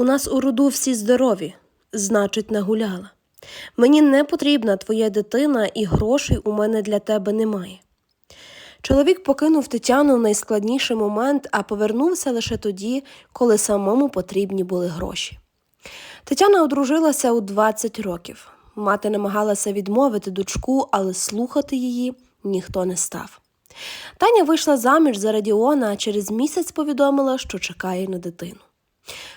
У нас у роду всі здорові, значить, нагуляла. Мені не потрібна твоя дитина, і грошей у мене для тебе немає. Чоловік покинув Тетяну в найскладніший момент, а повернувся лише тоді, коли самому потрібні були гроші. Тетяна одружилася у 20 років. Мати намагалася відмовити дочку, але слухати її ніхто не став. Таня вийшла заміж за Радіона, а через місяць повідомила, що чекає на дитину.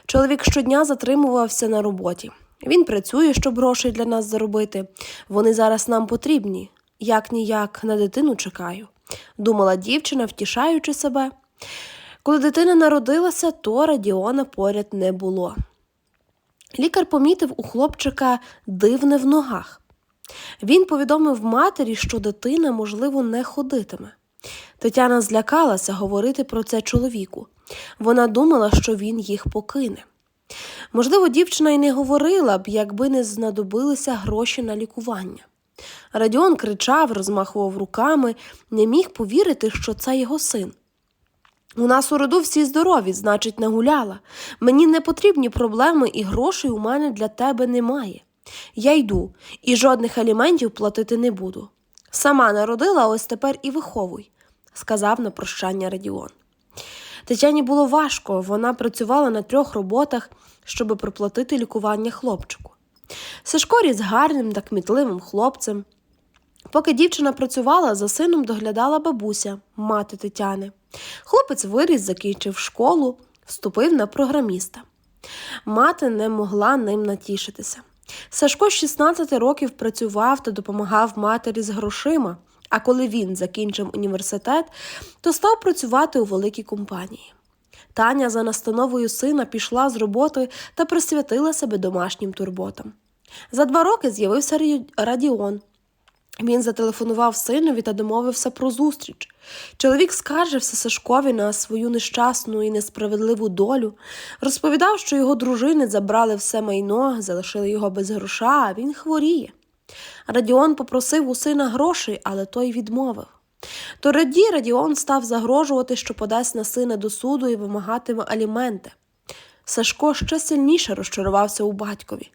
Чоловік щодня затримувався на роботі. Він працює, щоб грошей для нас заробити. Вони зараз нам потрібні. Як ніяк на дитину чекаю, думала дівчина, втішаючи себе. Коли дитина народилася, то Радіона поряд не було. Лікар помітив у хлопчика дивне в ногах. Він повідомив матері, що дитина, можливо, не ходитиме. Тетяна злякалася говорити про це чоловіку. Вона думала, що він їх покине. Можливо, дівчина й не говорила б, якби не знадобилися гроші на лікування. Радіон кричав, розмахував руками, не міг повірити, що це його син. У нас у роду всі здорові, значить, нагуляла. Мені не потрібні проблеми і грошей у мене для тебе немає. Я йду і жодних аліментів платити не буду. Сама народила, ось тепер і виховуй, сказав на прощання Радіон. Тетяні було важко, вона працювала на трьох роботах, щоб проплатити лікування хлопчику. Сашко ріс гарним та кмітливим хлопцем. Поки дівчина працювала, за сином доглядала бабуся, мати Тетяни. Хлопець виріс, закінчив школу, вступив на програміста. Мати не могла ним натішитися. Сашко з 16 років працював та допомагав матері з грошима, а коли він закінчив університет, то став працювати у великій компанії. Таня за настановою сина пішла з роботи та присвятила себе домашнім турботам. За два роки з'явився Радіон. Він зателефонував синові та домовився про зустріч. Чоловік скаржився Сашкові на свою нещасну і несправедливу долю, розповідав, що його дружини забрали все майно, залишили його без гроша, а він хворіє. Радіон попросив у сина грошей, але той відмовив. Тоді Радіон став загрожувати, що подасть на сина до суду і вимагатиме аліменти. Сашко ще сильніше розчарувався у батькові.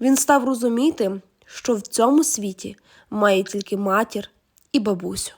Він став розуміти, що в цьому світі має тільки матір і бабусю.